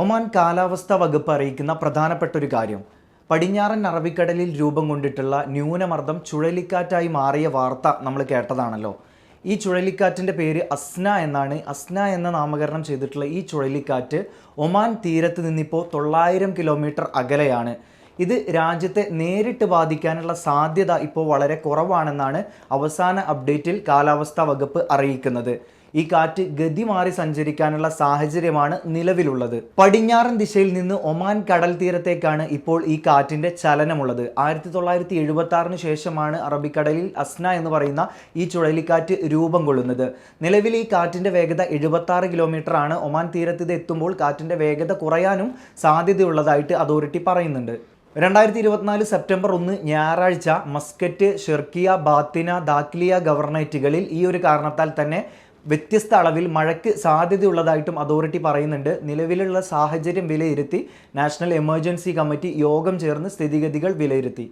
Oman കാലാവസ്ഥാ വകുപ്പ് അറിയിക്കുന്ന പ്രധാനപ്പെട്ട ഒരു കാര്യം. പടിഞ്ഞാറൻ അറബിക്കടലിൽ രൂപം കൊണ്ടിട്ടുള്ള ന്യൂനമർദ്ദം ചുഴലിക്കാറ്റായി മാറിയ വാർത്ത നമ്മൾ കേട്ടതാണല്ലോ. ഈ ചുഴലിക്കാറ്റിന്റെ പേര് അസ്ന എന്നാണ്. അസ്ന എന്ന നാമകരണം ചെയ്തിട്ടുള്ള ഈ ചുഴലിക്കാറ്റ് ഒമാൻ തീരത്ത് നിന്നിപ്പോൾ തൊള്ളായിരം കിലോമീറ്റർ അകലെയാണ്. ഇത് രാജ്യത്തെ നേരിട്ട് ബാധിക്കാനുള്ള സാധ്യത ഇപ്പോൾ വളരെ കുറവാണെന്നാണ് അവസാന അപ്ഡേറ്റിൽ കാലാവസ്ഥാ വകുപ്പ് അറിയിക്കുന്നത്. ഈ കാറ്റ് ഗതി മാറി സഞ്ചരിക്കാനുള്ള സാഹചര്യമാണ് നിലവിലുള്ളത്. പടിഞ്ഞാറൻ ദിശയിൽ നിന്ന് ഒമാൻ കടൽ തീരത്തേക്കാണ് ഇപ്പോൾ ഈ കാറ്റിന്റെ ചലനമുള്ളത്. ആയിരത്തി തൊള്ളായിരത്തി എഴുപത്തി ആറിന് ശേഷമാണ് അറബിക്കടലിൽ അസ്ന എന്ന് പറയുന്ന ഈ ചുഴലിക്കാറ്റ് രൂപം കൊള്ളുന്നത്. നിലവിൽ ഈ കാറ്റിന്റെ വേഗത എഴുപത്തി ആറ് കിലോമീറ്റർ ആണ് ഒമാൻ തീരത്ത് എത്തുമ്പോൾ കാറ്റിന്റെ വേഗത കുറയാനും സാധ്യതയുള്ളതായിട്ട് അതോറിറ്റി പറയുന്നുണ്ട്. രണ്ടായിരത്തി ഇരുപത്തിനാല് സെപ്റ്റംബർ ഒന്ന് ഞായറാഴ്ച മസ്കറ്റ് ഷെർക്കിയ ബാത്തിന ദാക്ലിയ ഗവർണേറ്റുകളിൽ ഈ ഒരു കാരണത്താൽ തന്നെ വ്യത്യസ്ത അളവിൽ മഴയ്ക്ക് സാധ്യതയുള്ളതായിട്ടും അതോറിറ്റി പറയുന്നുണ്ട്. നിലവിലുള്ള സാഹചര്യം വിലയിരുത്തി നാഷണൽ എമർജൻസി കമ്മിറ്റി യോഗം ചേർന്ന് സ്ഥിതിഗതികൾ വിലയിരുത്തി.